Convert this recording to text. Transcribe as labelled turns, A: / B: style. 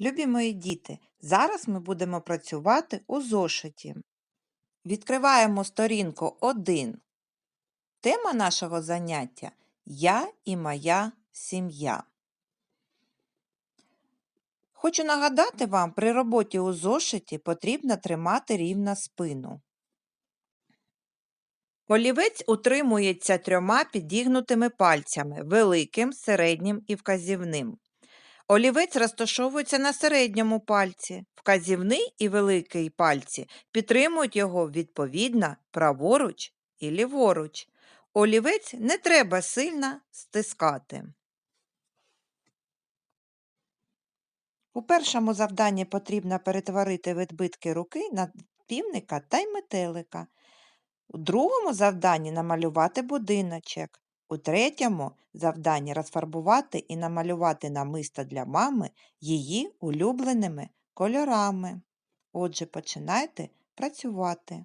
A: Любі мої діти, зараз ми будемо працювати у зошиті. Відкриваємо сторінку 1. Тема нашого заняття Я і моя сім'я. Хочу нагадати вам, при роботі у зошиті потрібно тримати рівно спину. Олівець утримується трьома підігнутими пальцями великим, середнім і вказівним. Олівець розташовується на середньому пальці. Вказівний і великий пальці підтримують його відповідно праворуч і ліворуч. Олівець не треба сильно стискати. У першому завданні потрібно перетворити відбитки руки на півника та й метелика. У другому завданні намалювати будиночок. У третьому завданні розфарбувати і намалювати намиста для мами її улюбленими кольорами. Отже, починайте працювати.